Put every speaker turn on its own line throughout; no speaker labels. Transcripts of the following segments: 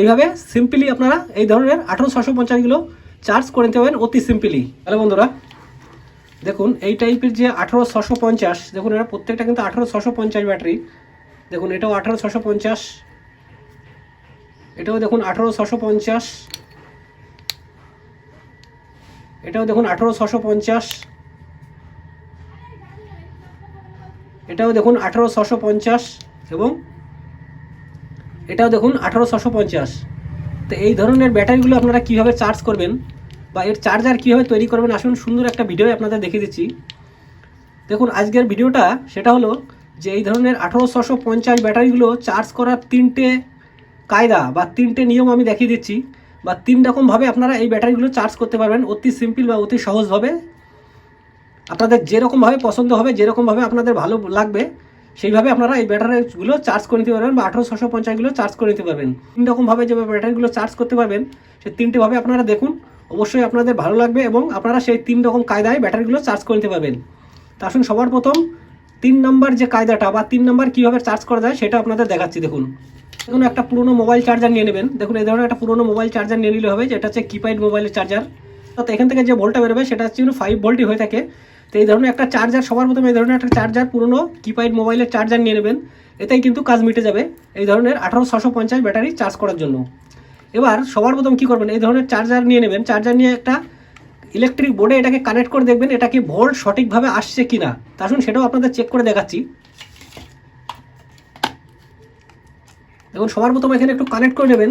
এইভাবে সিম্পলি আপনারা এই ধরনের আঠারো ছশো পঞ্চাশগুলো চার্জ করে নিতে পারেন অতি সিম্পলি তাহলে বন্ধুরা, দেখুন এই টাইপের যে আঠারো ছশো পঞ্চাশ, দেখুন এটা প্রত্যেকটা কিন্তু আঠারো ছশো পঞ্চাশ ব্যাটারি দেখুন এটাও আঠারো ছশো পঞ্চাশ। এটাও দেখুন আঠারো ছশো পঞ্চাশ। এটাও দেখুন আঠারো ছশো পঞ্চাশ। এটাও দেখুন আঠারো ছশো পঞ্চাশ এবং এটাও দেখুন আঠারো ছশো পঞ্চাশ। তো এই ধরনের ব্যাটারিগুলো আপনারা কীভাবে চার্জ করবেন বা এর চার্জার কীভাবে তৈরি করবেন, আসুন সুন্দর একটা ভিডিও আপনাদের দেখিয়ে দিচ্ছি। দেখুন, আজকের ভিডিওটা সেটা হলো যে এই ধরনের আঠারো ছশো পঞ্চাশ ব্যাটারিগুলো চার্জ করার তিনটে কায়দা বা তিনটে নিয়ম আমি দেখিয়ে দিচ্ছি। বা তিন রকমভাবে আপনারা এই ব্যাটারিগুলো চার্জ করতে পারবেন, অতি সিম্পল বা অতি সহজভাবে। আপনাদের যেরকমভাবে পছন্দ হবে যেরকমভাবে আপনাদের ভালো লাগবে সেইভাবে আপনারা এই ব্যাটারিগুলো চার্জ করে নিতে পারবেন বা আঠারো ছশো পঞ্চাশগুলো চার্জ করে নিতে পারবেন। তিন রকমভাবে যে ব্যাটারিগুলো চার্জ করতে পারবেন সেই তিনটেভাবে আপনারা দেখুন, অবশ্যই আপনাদের ভালো লাগবে এবং আপনারা সেই তিন রকম কায়দায় ব্যাটারিগুলো চার্জ করে নিতে পারবেন। তা আসুন সবার প্রথম তিন নাম্বার যে কায়দাটা বা তিন নাম্বার কীভাবে চার্জ করা যায় সেটা আপনাদের দেখাচ্ছি, দেখুন। দেখুন, একটা পুরনো মোবাইল চার্জার নিয়ে নেবেন। দেখুন, এই ধরনের একটা পুরনো মোবাইল চার্জার নিয়ে নিলে হবে, যেটা হচ্ছে কিপ্যাড মোবাইলের চার্জার অর্থাৎ এখান থেকে যে ভোল্টটা বেরোবে, সেটা হচ্ছে ফাইভ ভোল্টই হয়ে থাকে। তো এই ধরনের একটা চার্জার সবার প্রথমে এই ধরনের একটা চার্জার পুরনো কিপ্যাড মোবাইলের চার্জার নিয়ে নেবেন। এতেই কিন্তু কাজ মিটে যাবে এই ধরনের আঠারো ছশো পঞ্চাশ ব্যাটারি চার্জ করার জন্য। এবার সবার প্রথম কী করবেন? এই ধরনের চার্জার নিয়ে নেবেন। চার্জার নিয়ে একটা ইলেকট্রিক বোর্ডে এটাকে কানেক্ট করে দেখবেন এটা কি ভোল্ট সঠিকভাবে আসছে কি না তা সেটাও আপনাদের চেক করে দেখাচ্ছি। দেখুন, সবার প্রথম এখানে একটু কানেক্ট করে নেবেন।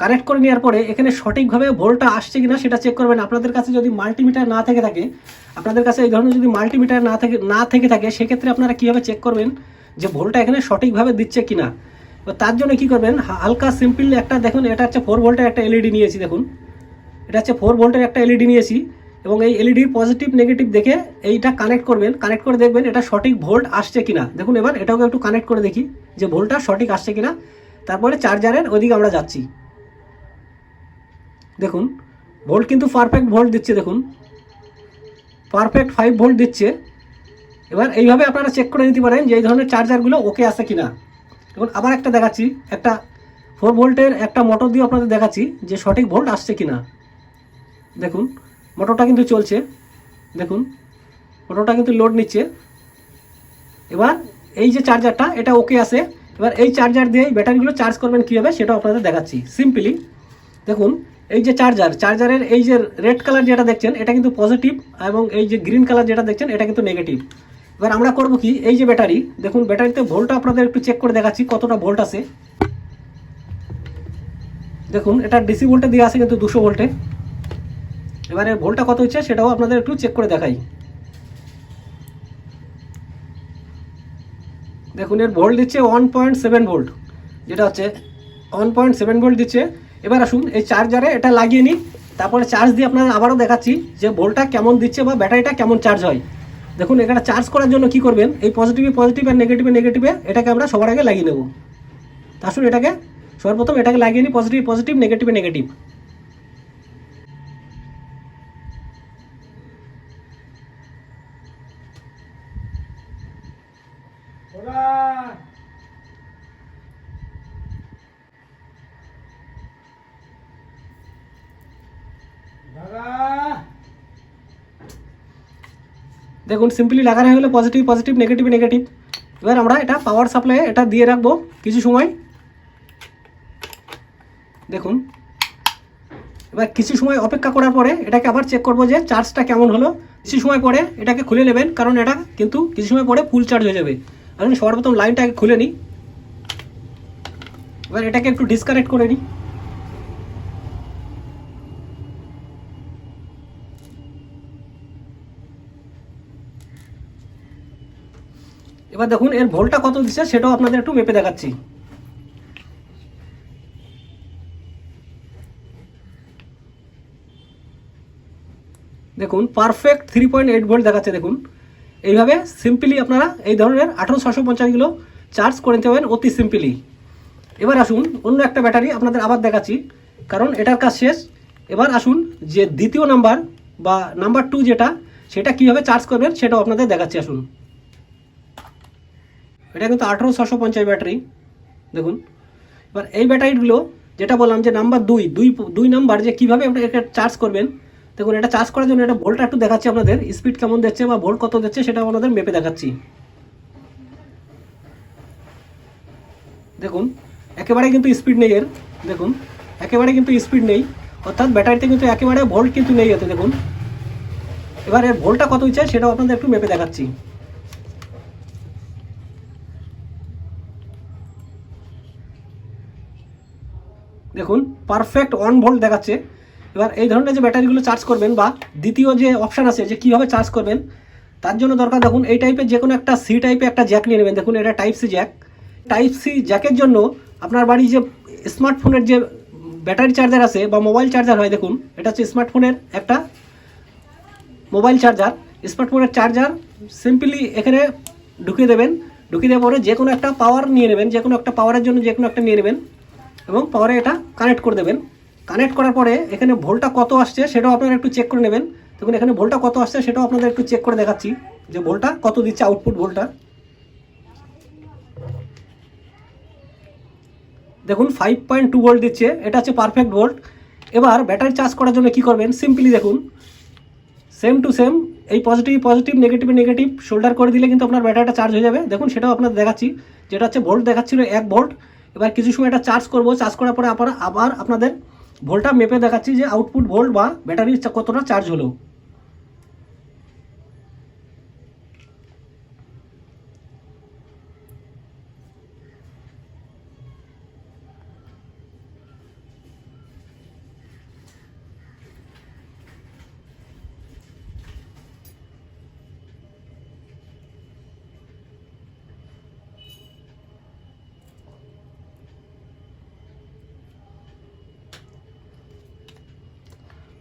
কানেক্ট করে নেওয়ার পরে এখানে সঠিকভাবে ভোল্টটা আসছে কিনা সেটা চেক করবেন। আপনাদের কাছে যদি মাল্টিমিটার না থেকে থাকে, আপনাদের কাছে এই ধরনের যদি মাল্টিমিটার না থেকে না থেকে থাকে, সেক্ষেত্রে আপনারা কীভাবে চেক করবেন যে ভোল্টটা এখানে সঠিকভাবে দিচ্ছে কিনা? তো তার জন্য কি করবেন, হালকা সিম্পল একটা দেখুন, এটা হচ্ছে ফোর ভোল্টের একটা এলইডি নিয়েছি দেখুন। এটা হচ্ছে ফোর ভোল্টের একটা এলইডি নিয়েছি এবং এই এলইডির পজিটিভ নেগেটিভ দেখে এইটা কানেক্ট করবেন। কানেক্ট করে দেখবেন এটা সঠিক ভোল্ট আসছে কিনা। দেখুন এবার এটাকে একটু কানেক্ট করে দেখি যে ভোল্টটা সঠিক আসছে কিনা। তারপরে চার্জারের ওইদিকে আমরা যাচ্ছি। দেখুন ভোল্ট কিন্তু পারফেক্ট ভোল্ট দিচ্ছে, দেখুন। পারফেক্ট ফাইভ ভোল্ট দিচ্ছে। এবার এইভাবে আপনারা চেক করে নিতে পারেন যে এই ধরনের চার্জারগুলো ওকে আছে কিনা। এখন আবার একটা দেখাচ্ছি, একটা ফোর ভোল্টের একটা মোটর দিয়ে আপনাদের দেখাচ্ছি যে সঠিক ভোল্ট আসছে কি না দেখুন মোটরটা কিন্তু চলছে। দেখুন মোটরটা কিন্তু লোড নিচ্ছে। এবার এই যে চার্জারটা এটা ওকে আছে। এবার এই চার্জার দিয়ে ব্যাটারিগুলো চার্জ করবেন কীভাবে, সেটাও আপনাদের দেখাচ্ছি। সিম্পলি দেখুন এই যে চার্জার চার্জারের এই যে রেড কালার যেটা দেখছেন, এটা কিন্তু পজিটিভ এবং এই যে গ্রিন কালার যেটা দেখছেন, এটা কিন্তু নেগেটিভ এবার আমরা করব কি? এই যে ব্যাটারি দেখুন ব্যাটারিতে ভোল্টটা আপনাদের একটু চেক করে দেখাচ্ছি কতটা ভোল্ট আছে। দেখুন, এটা ডিসি ভোল্টে দিয়ে আছে কিন্তু দুশো ভোল্টে এবারে ভোল্টটা কত হচ্ছে সেটাও আপনাদের একটু চেক করে দেখাই। দেখুন, এর ভোল্ট দিচ্ছে ওয়ান পয়েন্ট সেভেন ভোল্ট যেটা হচ্ছে ওয়ান পয়েন্ট সেভেন ভোল্ট দিচ্ছে। এবার আসুন, এই চার্জারে এটা লাগিয়ে নিই। তারপরে চার্জ দিয়ে আপনাদের আবারও দেখাচ্ছি যে ভোল্টটা কেমন দিচ্ছে বা ব্যাটারিটা কেমন চার্জ হয়। দেখুন, এখানে চার্জ করার জন্য কি করবেন? এই পজিটিভে পজিটিভ আর নেগেটিভে নেগেটিভে এটাকে আমরা সবার আগে লাগিয়ে নেব। আসুন, এটাকে সর্বপ্রথম এটাকে লাগিয়ে নিই পজিটিভ পজিটিভ নেগেটিভে নেগেটিভ দেখুন সিম্পলি লাগানো হয়ে গেলো পজিটিভ পজিটিভ নেগেটিভ নেগেটিভ এবার আমরা এটা পাওয়ার সাপ্লাই এটা দিয়ে রাখব কিছু সময়। দেখুন, এবার কিছু সময় অপেক্ষা করার পরে এটাকে আবার চেক করব যে চার্জটা কেমন হলো। কিছু সময় পরে এটাকে খুলে নেবেন, কারণ এটা কিন্তু কিছু সময় পরে ফুল চার্জ হয়ে যাবে। আমি সর্বপ্রথম লাইনটাকে খুলে নিই। এবার এটাকে একটু ডিসকানেক্ট করে নিই। এবার দেখুন, এর ভোল্টটা কত দিচ্ছে সেটাও আপনাদের একটু মেপে দেখাচ্ছি। দেখুন perfect three point eight volt দেখাচ্ছে, দেখুন। এইভাবে সিম্পলি আপনারা এই ধরনের আঠারো ছশো পঞ্চাশ কিলো চার্জ করে নিতে পারবেন অতি সিম্পলি এবার আসুন, অন্য একটা ব্যাটারি আপনাদের আবার দেখাচ্ছি, কারণ এটার কাজ শেষ। এবার আসুন, যে দ্বিতীয় নাম্বার বা নাম্বার টু যেটা, সেটা কীভাবে চার্জ করবেন সেটাও আপনাদের দেখাচ্ছি, আসুন। এটা কিন্তু আঠেরো ছশো পঞ্চাশ ব্যাটারি। দেখুন। এবার এই ব্যাটারিগুলো যেটা বললাম যে নাম্বার দুই দুই দুই নাম্বার যে কীভাবে আপনি এটা চার্জ করবেন, দেখুন এটা চার্জ করার জন্য এটা ভোল্টটা একটু দেখাচ্ছি আপনাদের স্পিড কেমন দিচ্ছে বা ভোল্ট কত দিচ্ছে সেটা আপনাদের মেপে দেখাচ্ছি। দেখুন, একেবারে কিন্তু স্পিড নেই এর, দেখুন, একেবারে কিন্তু স্পিড নেই। অর্থাৎ ব্যাটারিতে কিন্তু একেবারে ভোল্ট কিন্তু নেই এতে, দেখুন। এবার এর ভোল্টটা কত হচ্ছে সেটাও আপনাদের একটু মেপে দেখাচ্ছি। দেখুন পারফেক্ট ওয়ান ভোল্ট দেখাচ্ছে। এবার এই ধরনের যে ব্যাটারিগুলো চার্জ করবেন বা দ্বিতীয় যে অপশান আছে যে কীভাবে চার্জ করবেন, তার জন্য দরকার দেখুন, এই টাইপের যে কোনো একটা সি টাইপের একটা জ্যাক নিয়ে নেবেন। দেখুন, এটা type C jack type C জ্যাকের জন্য আপনার বাড়ি যে স্মার্টফোনের যে ব্যাটারি চার্জার আছে বা মোবাইল চার্জার হয়, দেখুন, এটা হচ্ছে স্মার্টফোনের একটা মোবাইল চার্জার স্মার্টফোনের চার্জার সিম্পলি এখানে ঢুকিয়ে দেবেন। ঢুকিয়ে দেওয়ার পরে যে কোনো একটা পাওয়ার নিয়ে নেবেন, যে কোনো একটা পাওয়ারের জন্য যে কোনো একটা নিয়ে নেবেন। এবং পাওয়ারে এটা কানেক্ট করে দেবেন। কানেক্ট করার পরে এখানে ভোল্টটা কত আসছে সেটাও আপনারা একটু চেক করে নেবেন। দেখুন, এখানে ভোল্টটা কত আসছে সেটাও আপনাদের একটু চেক করে দেখাচ্ছি যে ভোল্টটা কত দিচ্ছে আউটপুট ভোল্টটা দেখুন ফাইভ পয়েন্ট টু ভোল্ট দিচ্ছে, এটা হচ্ছে পারফেক্ট ভোল্ট এবার ব্যাটারি চার্জ করার জন্য কি করবেন? সিম্পলি দেখুন সেম টু সেম এই positive positive negative negative solder করে দিলে কিন্তু আপনার ব্যাটারিটা চার্জ হয়ে যাবে। দেখুন, সেটাও আপনাদের দেখাচ্ছি, যেটা হচ্ছে ভোল্ট দেখাচ্ছিল এক ভোল্ট এবার কিছু সময় এটা চার্জ করব। চার্জ করার পরে আবার আবার আপনাদের ভোল্টটা মেপে দেখাচ্ছি যে আউটপুট ভোল্ট বা ব্যাটারি কতটা চার্জ হলো।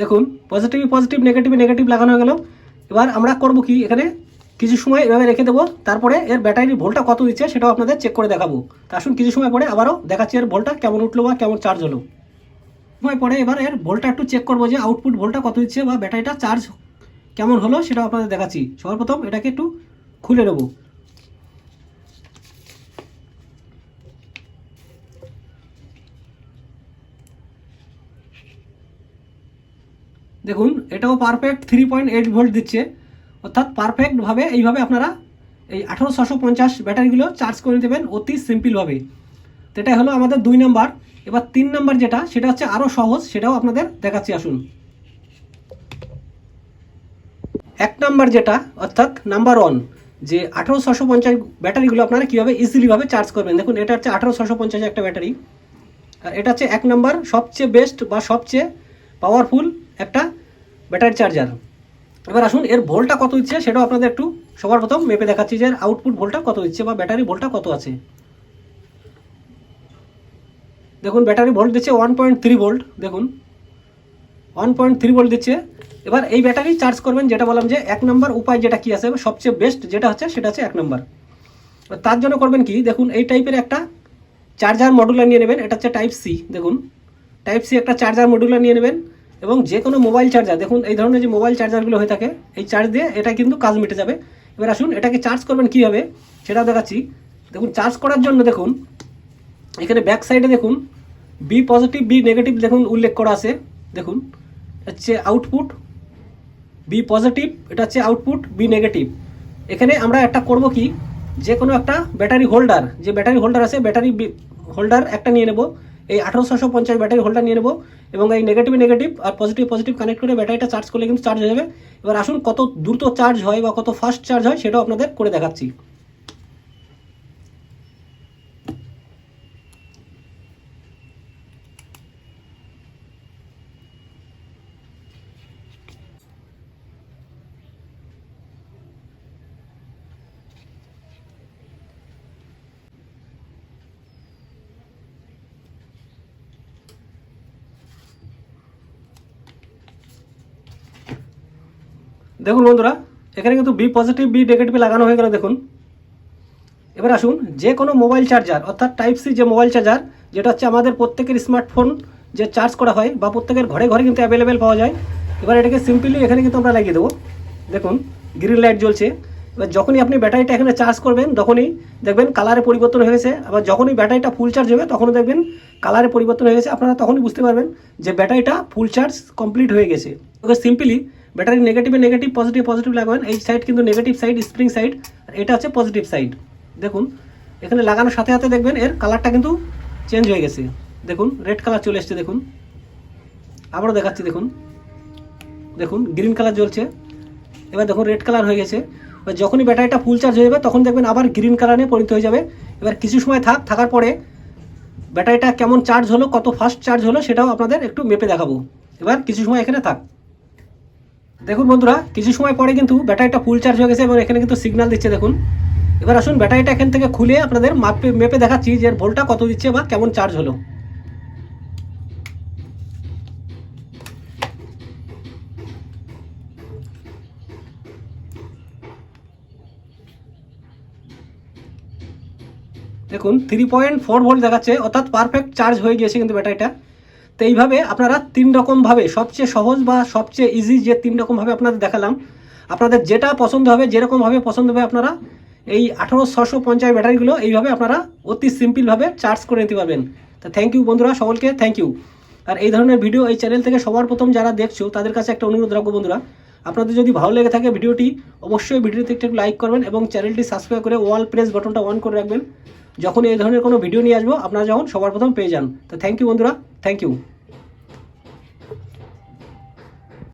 দেখুন পজিটিভ পজিটিভ নেগেটিভ নেগেটিভ লাগানো হয়ে গেল। এবার আমরা করব কি? এখানে কিছু সময় এভাবে রেখে দেবো। তারপরে এর ব্যাটারির ভোল্টটা কত দিচ্ছে সেটাও আপনাদের চেক করে দেখাবো। তা আসুন কিছু সময় পরে আবারও দেখাচ্ছি এর ভোল্টটা কেমন উঠল বা কেমন চার্জ হলো। সময় পরে এবার এর ভোল্টটা একটু চেক করব যে আউটপুট ভোল্টটা কত দিচ্ছে বা ব্যাটারিটা চার্জ কেমন হলো সেটাও আপনাদের দেখাচ্ছি। সর্বপ্রথম এটাকে একটু খুলে নেব। দেখুন, এটাও perfect three point eight volt দিচ্ছে। অর্থাৎ পারফেক্টভাবে এইভাবে আপনারা এই আঠারো ছশো পঞ্চাশ ব্যাটারিগুলো চার্জ করে দেবেন অতি সিম্পলভাবে তো এটা হলো আমাদের দুই নাম্বার এবার তিন নাম্বার যেটা, সেটা হচ্ছে আরও সহজ, সেটাও আপনাদের দেখাচ্ছি, আসুন। এক নাম্বার যেটা, অর্থাৎ নাম্বার ওয়ান যে আঠারো ছশো পঞ্চাশ ব্যাটারিগুলো আপনারা কীভাবে ইজিলিভাবে চার্জ করবেন। দেখুন, এটা হচ্ছে আঠারো ছশো পঞ্চাশ একটা ব্যাটারি। আর এটা হচ্ছে এক নাম্বার সবচেয়ে বেস্ট বা সবচেয়ে পাওয়ারফুল একটা ব্যাটারি চার্জার। এবার আসুন, এর ভোল্টটা কত দিচ্ছে সেটাও আপনাদের একটু সবার প্রথম মেপে দেখাচ্ছি যে আউটপুট ভোল্টটা কত দিচ্ছে বা ব্যাটারি ভোল্টটা কত আছে। দেখুন, ব্যাটারি ভোল্ট দিচ্ছে ওয়ান পয়েন্ট থ্রি ভোল্ট, দেখুন। ওয়ান পয়েন্ট থ্রি ভোল্ট দিচ্ছে। এবার এই ব্যাটারি চার্জ করবেন, যেটা বললাম যে এক নম্বর উপায় যেটা কি আছে, সবচেয়ে বেস্ট যেটা হচ্ছে, সেটা হচ্ছে এক নম্বর। তার জন্য করবেন কি, দেখুন, এই টাইপের একটা চার্জার মডুলার নিয়ে নেবেন, এটা হচ্ছে টাইপ সি দেখুন। টাইপ সি একটা চার্জার মডুলার নিয়ে নেবেন। এবং যে কোনো মোবাইল চার্জার দেখুন, এই ধরনের যে মোবাইল চার্জারগুলো হয়ে থাকে, এই চার্জ দিয়ে এটা কিন্তু কাজ মিটে যাবে। এবার আসুন, এটাকে চার্জ করবেন কীভাবে? সেটাও দেখাচ্ছি। দেখুন চার্জ করার জন্য দেখুন, এখানে ব্যাক সাইডে দেখুন বি পজিটিভ বি নেগেটিভ দেখুন, উল্লেখ করা আছে। দেখুন হচ্ছে আউটপুট বি পজিটিভ এটা হচ্ছে আউটপুট বি নেগেটিভ এখানে আমরা একটা করব কি? যে কোনো একটা ব্যাটারি হোল্ডার যে ব্যাটারি হোল্ডার আছে ব্যাটারি হোল্ডার একটা নিয়ে নেব। এই আঠারোশো পঞ্চাশ ব্যাটারি হোল্ডার নিয়ে নেব এবং এই নেগেটিভ নেগেটিভ আর পজিটিভ পজিটিভ কানেক্ট করে ব্যাটারিটা চার্জ করলে কিন্তু চার্জ হয়ে যাবে। এবার আসুন কত দ্রুত চার্জ হয় বা কত ফাস্ট চার্জ হয় সেটাও আপনাদের করে দেখাচ্ছি। দেখুন বন্ধুরা, এখানে কিন্তু বি পজিটিভ বি নেগেটিভ লাগানো হয়ে গেল, দেখুন। এবার আসুন, যে কোনো মোবাইল চার্জার অর্থাৎ টাইপ সি যে মোবাইল চার্জার যেটা হচ্ছে আমাদের প্রত্যেকের স্মার্টফোন যে চার্জ করা হয় বা প্রত্যেকের ঘরে ঘরে কিন্তু অ্যাভেলেবেল পাওয়া যায়, এবার এটাকে সিম্পলি এখানে কিন্তু আমরা লাগিয়ে দেবো। দেখুন গ্রিন লাইট জ্বলছে। এবার যখনই আপনি ব্যাটারিটা এখানে চার্জ করবেন, তখনই দেখবেন কালারে পরিবর্তন হয়ে গেছে। আবার যখনই ব্যাটারিটা ফুল চার্জ হবে, তখনও দেখবেন কালারে পরিবর্তন হয়ে গেছে। আপনারা তখনই বুঝতে পারবেন যে ব্যাটারিটা ফুল চার্জ কমপ্লিট হয়ে গেছে। ওকে সিম্পলি ব্যাটারি নেগেটিভে নেগেটিভ পজিটিভ পজিটিভ লাগাবেন। এই সাইড কিন্তু নেগেটিভ সাইড স্প্রিং সাইড আর এটা হচ্ছে পজিটিভ সাইড দেখুন, এখানে লাগানোর সাথে সাথে দেখবেন এর কালারটা কিন্তু চেঞ্জ হয়ে গেছে। দেখুন রেড কালার চলে এসছে, দেখুন। আবারও দেখাচ্ছি, দেখুন। দেখুন গ্রিন কালার জ্বলছে। এবার দেখুন রেড কালার হয়ে গেছে। এবার যখনই ব্যাটারিটা ফুল চার্জ হয়ে যাবে, তখন দেখবেন আবার গ্রিন কালারে পরিণত হয়ে যাবে। এবার কিছু সময় থাক, থাকার পরে ব্যাটারিটা কেমন চার্জ হলো, কত ফাস্ট চার্জ হলো, সেটাও আপনাদের একটু মেপে দেখাবো। এবার কিছু সময় এখানে থাক। দেখুন বন্ধুরা, কিছু সময় পরে কিন্তু ব্যাটারিটা ফুল চার্জ হয়ে গেছে এবং এখানে কিন্তু সিগন্যাল দিচ্ছে, দেখুন। এবার আসুন ব্যাটারিটা এখান থেকে খুলে আপনাদের মাপে মেপে দেখাচ্ছি যে ভোল্টটা কত দিচ্ছে বা কেমন চার্জ হলো। দেখুন থ্রি পয়েন্ট ফোর ভোল্ট দেখাচ্ছে, অর্থাৎ পারফেক্ট চার্জ হয়ে গিয়েছে কিন্তু ব্যাটারিটা। তো এইভাবে আপনারা তিন রকমভাবে, সবচেয়ে সহজ বা সবচেয়ে ইজি যে তিন রকমভাবে আপনাদের দেখালাম, আপনাদের যেটা পছন্দ হবে, যেরকমভাবে পছন্দ হবে আপনারা এই আঠারো ছশো পঞ্চাশ ব্যাটারিগুলো এইভাবে আপনারা অতি সিম্পলভাবে চার্জ করে নিতে পারবেন। তো থ্যাংক ইউ বন্ধুরা, সকলকে থ্যাংক ইউ আর এই ধরনের ভিডিও এই চ্যানেল থেকে সবার প্রথম যারা দেখছ, তাদের কাছে একটা অনুরোধ রাখব বন্ধুরা, আপনাদের যদি ভালো লেগে থাকে ভিডিওটি, অবশ্যই ভিডিওতে একটু লাইক করবেন এবং চ্যানেলটি সাবস্ক্রাইব করে ওয়াল প্রেস বাটনটা অন করে রাখবেন। যখন এই ধরনের কোনো ভিডিও নিয়ে আসব, আপনারা যখন সবার প্রথম পেয়ে যান। তো থ্যাংক ইউ বন্ধুরা থ্যাংক ইউ